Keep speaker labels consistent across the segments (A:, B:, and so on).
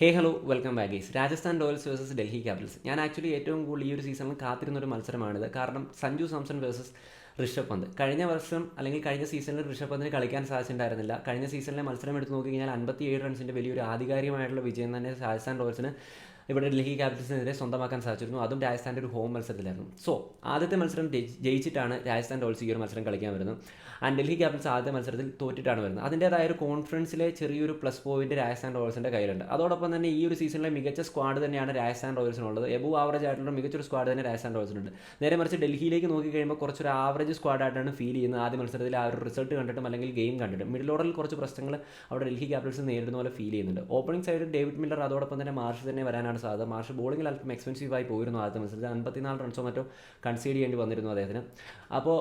A: Hey hello welcome back guys Rajasthan Royals versus Delhi Capitals ഞാൻ actually ഏറ്റവും കൂടുതൽ ഈ ഒരു സീസണിൽ കാത്തിരുന്ന ഒരു മത്സരമാണിത്. കാരണം സഞ്ജു സാംസൺ വേഴ്സസ് ഋഷഭ് പന്ത്. കഴിഞ്ഞ വർഷം അല്ലെങ്കിൽ കഴിഞ്ഞ സീസണിൽ ഋഷഭ് പന്തിന് കളിക്കാൻ സാധിച്ചിട്ടുണ്ടായിരുന്നില്ല. കഴിഞ്ഞ സീസണിലെ മത്സരം എടുത്ത് നോക്കി കഴിഞ്ഞാൽ അൻപത്തി ഏഴ് റൺസിന്റെ വലിയൊരു ആധികാരികമായിട്ടുള്ള വിജയം തന്നെ രാജസ്ഥാൻ റോയൽസിന് ഇവിടെ ഡൽഹി ക്യാപിറ്റൽസിനെതിരെ സ്വന്തമാക്കാൻ സാധിച്ചിരുന്നു. അതും രാജസ്ഥാന്റെ ഒരു ഹോം മത്സരത്തിലായിരുന്നു. സോ ആദ്യത്തെ മത്സരം ജയിച്ചിട്ടാണ് രാജസ്ഥാൻ റോയൽസ് ഈ ഒരു മത്സരം കളിക്കാൻ വരുന്നത്. ആൻഡ് ഡൽഹി ക്യാപിറ്റൽസ് ആദ്യത്തെ മത്സരത്തിൽ തോറ്റിട്ടാണ് വരുന്നത്. അതിന്റേതായ ഒരു കോൺഫിഡൻസിലെ ചെറിയൊരു പ്ലസ് പോയിന്റ് രാജസ്ഥാൻ റോയൽസിന്റെ കയ്യിലുണ്ട്. അതോടൊപ്പം തന്നെ ഈ ഒരു സീസണിലെ മികച്ച സ്ക്വാഡ് തന്നെയാണ് രാജസ്ഥാൻ റോയൽസിനുള്ളത് എബു ആവറേജ് ആയിട്ടുള്ള മികച്ചൊരു സ്ക്വാഡ് തന്നെ രാജസ്ഥാൻ റോയൽസിനുണ്ട് നേരെ മറിച്ച് ഡൽഹിയിലേക്ക് നോക്കി കഴിയുമ്പോൾ കുറച്ചൊരു ആവറേജ് സ്ക്വാഡായിട്ടാണ് ഫീൽ ചെയ്യുന്നത്. ആദ്യ മത്സരത്തിൽ ആ ഒരു റിസൾട്ട് കണ്ടിട്ടും അല്ലെങ്കിൽ ഗെയിം കണ്ടിട്ടും. മിഡിൽ ഓർഡറിൽ കുറച്ച് പ്രശ്നങ്ങൾ അവിടെ ഡൽഹി ക്യാപിറ്റൽസ് നേരിടുന്ന പോലെ ഫീൽ ചെയ്യുന്നുണ്ട്. ഓപ്പണിംഗ് സൈഡിൽ ഡേവിഡ് മില്ലർ അതോടൊപ്പം തന്നെ മാർഷ് തന്നെ വരാനാണ് സാധ്യത മാർഷ് ബോളിംഗിൽ അല്പം എക്സ്പെൻസീവ് ആയി പോയിരുന്നു ആദ്യത്തെ മത്സരത്തിൽ. അൻപത്തിനാല് റൺസോ മറ്റോ കൺസീഡ് ചെയ്യേണ്ടി വന്നിരുന്നു അദ്ദേഹത്തിന്. അപ്പോൾ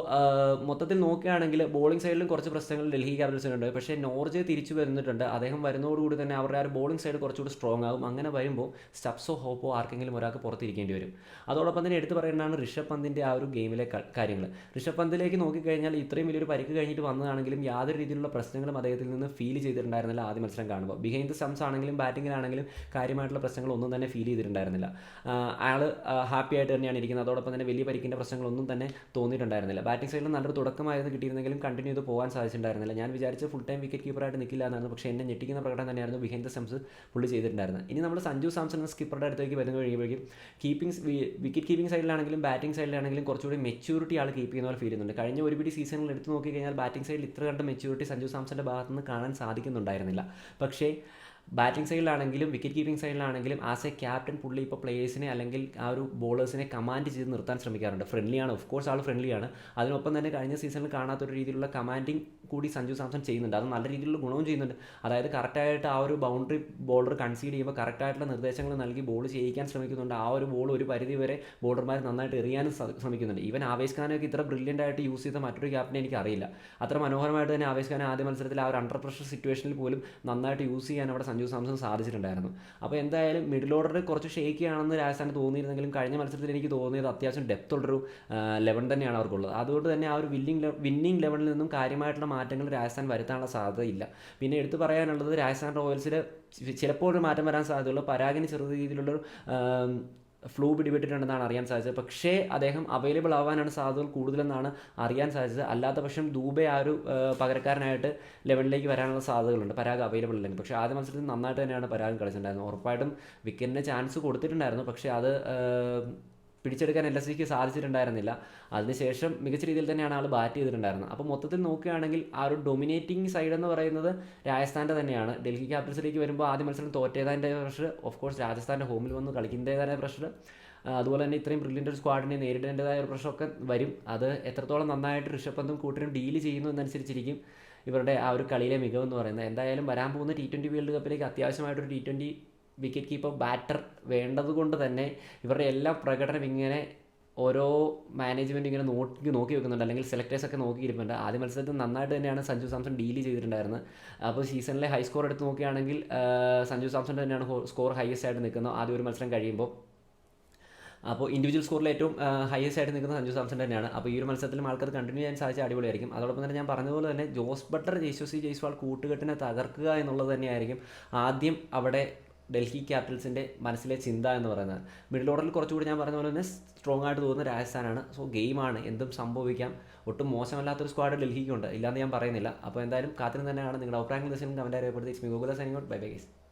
A: മൊത്തത്തിൽ നോക്കുകയാണെങ്കിൽ ബോളിംഗ് സൈഡിലും കുറച്ച് പ്രശ്നങ്ങൾ ഡൽഹി ക്യാപിറ്റൽസിനുണ്ട് പക്ഷേ നോർജ് തിരിച്ചു വരുന്നിട്ടുണ്ട്. അദ്ദേഹം വരുന്നതോടുകൂടി തന്നെ അവരുടെ ആ ബോളിംഗ് സൈഡ് കുറച്ചുകൂടി സ്ട്രോങ് ആകും. അങ്ങനെ വരുമ്പോൾ സ്റ്റെപ്സോ ഹോപ്പോ ആർക്കെങ്കിലും ഒരാൾക്ക് പുറത്തിരിക്കേണ്ടി വരും. അതോടൊപ്പം തന്നെ എടുത്തു പറയേണ്ടതാണ് ഋഷഭ് പന്തിന്റെ ആ ഒരു ഗെയിമിലെ കാര്യങ്ങൾ. ഋഷഭ് പന്തിലേക്ക് നോക്കിക്കഴിഞ്ഞാൽ ഇത്രയും വലിയൊരു പരിക്ക് കഴിഞ്ഞിട്ട് വന്നതാണെങ്കിലും യാതൊരു രീതിയിലുള്ള പ്രശ്നങ്ങളും അദ്ദേഹത്തിൽ നിന്ന് ഫീൽ ചെയ്തിട്ടുണ്ടായിരുന്നില്ല ആദ്യ മത്സരം കാണുമ്പോൾ. ബിഹൈൻഡ് ദ സംസ് ആണെങ്കിലും ബാറ്റിങ്ങിലാണെങ്കിലും കാര്യമായിട്ടുള്ള പ്രശ്നങ്ങൾ ഒന്നും തന്നെ ഫീൽ ചെയ്തിട്ടുണ്ടായിരുന്നില്ല. അയാൾ ഹാപ്പി ആയിട്ട് തന്നെയാണ് ഇരിക്കുന്നത്. അതോടൊപ്പം തന്നെ വലിയ പരിക്കിന്റെ പ്രശ്നങ്ങളൊന്നും തന്നെ തോന്നിയിട്ടുണ്ടായിരുന്നില്ല. ബാറ്റിംഗ് സൈഡിൽ നല്ലൊരു തുടക്കമായിരുന്നു കിട്ടിയിരുന്നെങ്കിലും കണ്ടിന്യൂ ചെയ്ത് പോകാൻ സാധിച്ചിട്ടുണ്ടായിരുന്നില്ല. ഞാൻ വിചാരിച്ച ഫുൾ ടൈം വിക്കറ്റ് കീപ്പറായിട്ട് നിൽക്കില്ല എന്നായിരുന്നു. പക്ഷേ എന്നെ ഞെട്ടിക്കുന്ന പ്രകടനം തന്നെയായിരുന്നു ബിഹൈൻഡ് ദ സെംസ് പുള്ളി ചെയ്തിട്ടുണ്ടായിരുന്നത്. ഇനി നമ്മൾ സഞ്ജു സാംസൺ എന്ന സ്കിപ്പറുടെ അടുത്തേക്ക് വരുന്ന കഴിയുമ്പോഴേക്കും കീപ്പിംഗ് വിക്കറ്റ് കീപ്പിംഗ് സൈഡിലാണെങ്കിലും ബാറ്റിംഗ് സൈഡിലാണെങ്കിലും കുറച്ചുകൂടി മെച്യൂരിറ്റി ആൾ കീപ്പ് ചെയ്യുന്ന പോലെ ഫീൽ ചെയ്യുന്നുണ്ട്. കഴിഞ്ഞ ഒരു പിടി സീസണിൽ നോക്കി കഴിഞ്ഞാൽ ബാറ്റിംഗ് സൈഡിൽ ഇത്ര കണ്ട മെച്യൂരിറ്റി സഞ്ജു സാംസന്റെ ഭാഗത്തുനിന്ന് കാണാൻ സാധിക്കുന്നുണ്ടായിരുന്നില്ല. പക്ഷേ ബാറ്റിംഗ് സൈഡിലാണെങ്കിലും വിക്കറ്റ് കീപ്പിംഗ് സൈഡിലാണെങ്കിലും ആസ് എ ക്യാപ്റ്റൻ പുള്ളി ഇപ്പോൾ പ്ലേയേഴ്സിനെ അല്ലെങ്കിൽ ആ ഒരു ബോളേഴ്സിനെ കമാൻഡ് ചെയ്ത് നിർത്താൻ ശ്രമിക്കാറുണ്ട്. ഫ്രണ്ട്ലിയാണ് ഓഫ് കോഴ്സ് ആൾ ഫ്രണ്ട്ലിയാണ് അതിനൊപ്പം തന്നെ കഴിഞ്ഞ സീസണിൽ കാണാത്ത ഒരു രീതിയിലുള്ള കമാൻഡിങ് കൂടി സഞ്ജു സാംസൺ ചെയ്യുന്നുണ്ട്. അത് നല്ല രീതിയിലുള്ള ഗുണവും ചെയ്യുന്നുണ്ട്. അതായത് കറക്റ്റായിട്ട് ആ ഒരു ബൗണ്ടറി ബോളർ കൺസീഡ് ചെയ്യുമ്പോൾ കറക്റ്റായിട്ടുള്ള നിർദ്ദേശങ്ങൾ നൽകി ബോൾ ചെയ്യിക്കാൻ ശ്രമിക്കുന്നുണ്ട്. ആ ഒരു ബോൾ ഒരു പരിധി വരെ ബോളർമാർ നന്നായിട്ട് എറിയാനും ശ്രമിക്കുന്നുണ്ട്. ഈവൻ ആവേശ് ഖാനൊക്കെ ഇത്ര ബ്രില്യന്റ് ആയിട്ട് യൂസ് ചെയ്ത മറ്റൊരു ക്യാപ്റ്റൻ എനിക്ക് അറിയില്ല. അത്ര മനോഹരമായിട്ട് തന്നെ ആവേശ് ഖാൻ ആദ്യ മത്സരത്തിൽ ആ ഒരു അണ്ടർ പ്രഷർ സിറ്റുവേഷനിൽ പോലും നന്നായിട്ട് യൂസ് ചെയ്യാൻ അവിടെ സഞ്ജു സാംസൺ സാധിച്ചിട്ടുണ്ടായിരുന്നു. അപ്പോൾ എന്തായാലും മിഡിൽ ഓർഡർ കുറച്ച് ഷേക്കി ആണെന്ന് രാജസ്ഥാന് തോന്നിയിരുന്നെങ്കിലും കഴിഞ്ഞ മത്സരത്തിൽ എനിക്ക് തോന്നിയത് അത്യാവശ്യം ഡെപ്ത് ഉള്ളൊരു ലെവൻ തന്നെയാണ് അവർക്കുള്ളത്. അതുകൊണ്ട് തന്നെ ആ ഒരു വില്ലിംഗ് വിന്നിംഗ് ലെവലിൽ നിന്നും കാര്യമായിട്ടുള്ള മാറ്റങ്ങൾ രാജസ്ഥാൻ വരുത്താനുള്ള സാധ്യതയില്ല. പിന്നെ എടുത്തു പറയാനുള്ളത് രാജസ്ഥാൻ റോയൽസിൽ ചിലപ്പോൾ ഒരു മാറ്റം വരാൻ സാധ്യതയുള്ളൂ. പരാഗിന് ചെറിയ രീതിയിലുള്ളൊരു ആം, ഫ്ലൂ പിടിപെട്ടിട്ടുണ്ടെന്നാണ് അറിയാൻ സാധിച്ചത്. പക്ഷേ അദ്ദേഹം അവൈലബിൾ ആവാനാണ് സാധ്യതകൾ കൂടുതലെന്നാണ് അറിയാൻ സാധിച്ചത്. അല്ലാത്ത പക്ഷം ദൂബെ ആ ഒരു പകരക്കാരനായിട്ട് ലെവലിലേക്ക് വരാനുള്ള സാധ്യതകളുണ്ട്. പരാഗ് അവൈലബിൾ അല്ലെങ്കിൽ പക്ഷേ ആദ്യ മത്സരത്തിൽ നന്നായിട്ട് തന്നെയാണ് പരാഗ് കളിച്ചിട്ടുണ്ടായിരുന്നത്. ഉറപ്പായിട്ടും വിക്കറ്റിന് ചാൻസ് കൊടുത്തിട്ടുണ്ടായിരുന്നു. പക്ഷേ അത് പിടിച്ചെടുക്കാൻ എൽ എസ് സിക്ക് സാധിച്ചിട്ടുണ്ടായിരുന്നില്ല. അതിനുശേഷം മികച്ച രീതിയിൽ തന്നെയാണ് ആൾ ബാറ്റ് ചെയ്തിട്ടുണ്ടായിരുന്നത്. അപ്പോൾ മൊത്തത്തിൽ നോക്കുകയാണെങ്കിൽ ആ ഒരു ഡൊമിനേറ്റിംഗ് സൈഡ് എന്ന് പറയുന്നത് രാജസ്ഥാന്റെ തന്നെയാണ്. ഡൽഹി ക്യാപിറ്റൽസിലേക്ക് വരുമ്പോൾ ആദ്യ മത്സരം തോറ്റേതാന്റെ പ്രഷർ ഓഫ് കോഴ്സ് രാജസ്ഥാന്റെ ഹോമിൽ വന്ന് കളിക്കുന്നതായ പ്രഷർ അതുപോലെ തന്നെ ഇത്രയും ബ്രില്യന്റ് ഒരു സ്ക്വാഡിനെ നേരിടേണ്ടതായ ഒരു പ്രഷറൊക്കെ വരും. അത് എത്രത്തോളം നന്നായിട്ട് ഋഷഭ് പന്തും കൂട്ടരും ഡീൽ ചെയ്യുന്നു എന്നനുസരിച്ചിരിക്കും ഇവരുടെ ആ ഒരു കളിയിലെ മികവെന്ന് പറയുന്നത്. എന്തായാലും വരാൻ പോകുന്ന ടി ട്വന്റി വേൾഡ് കപ്പിലേക്ക് അത്യാവശ്യമായിട്ടൊരു T twenty wicket keeper batter വേണ്ടതുകൊണ്ട് തന്നെ ഇവരുടെ എല്ലാ പ്രകടനം ഇങ്ങനെ ഓരോ മാനേജ്മെന്റ് ഇങ്ങനെ നോക്കി നോക്കി വെക്കുന്നുണ്ട്. അല്ലെങ്കിൽ സെലക്ടേഴ്സ് ഒക്കെ നോക്കിയിരിപ്പുണ്ട്. ആദ്യ മത്സരത്തിൽ നന്നായിട്ട് തന്നെയാണ് സഞ്ജു സാംസൺ ഡീൽ ചെയ്തിട്ടുണ്ടായിരുന്നത്. അപ്പോൾ സീസണിലെ ഹൈ സ്കോർ എടുത്ത് നോക്കുകയാണെങ്കിൽ സഞ്ജു സാംസൺ തന്നെയാണ് സ്കോർ ഹയസ്റ്റ് ആയിട്ട് നിൽക്കുന്നത് ആദ്യ ഒരു മത്സരം കഴിയുമ്പോൾ. അപ്പോൾ ഇൻഡിവിജ്വൽ സ്കോറിൽ ഏറ്റവും ഹയസ്റ്റ് ആയിട്ട് നിൽക്കുന്ന സഞ്ജു സാംസൺ തന്നെയാണ്. അപ്പോൾ ഈ ഒരു മത്സരത്തിലും ആൾക്കാർ കണ്ടിന്യൂ ചെയ്യാൻ സാധിച്ച അടിപൊളിയായിരിക്കും. അതോടൊപ്പം തന്നെ ഞാൻ പറഞ്ഞതുപോലെ തന്നെ ജോസ് ബട്ടർ ജയ്സ്വസി ജയ്സ്വാൾ കൂട്ടുകെട്ടിനെ തകർക്കുക എന്നുള്ളത് തന്നെയായിരിക്കും ആദ്യം അവിടെ ഡൽഹി ക്യാപിറ്റൽസിന്റെ മനസ്സിലെ ചിന്ത എന്ന് പറയുന്നത്. മിഡിൽ ഓർഡറിൽ കുറച്ചുകൂടി ഞാൻ പറഞ്ഞ പോലെ തന്നെ സ്ട്രോങ് ആയിട്ട് തോന്നുന്ന രാജസ്ഥാനാണ്. സോ ഗെയിമാണ് എന്തും സംഭവിക്കാം. ഒട്ടും മോശമല്ലാത്തൊരു സ്ക്വാഡ് ഡൽഹിക്കുണ്ട്. ഇല്ലാന്ന് ഞാൻ പറയുന്നില്ല. അപ്പോൾ എന്തായാലും കാത്തിരുന്ന് തന്നെയാണ് നിങ്ങളുടെ അഭിപ്രായങ്ങൾ ദിവസം കമന്റ് രേഖപ്പെടുത്തി. It's Gokula signing out bye bye guys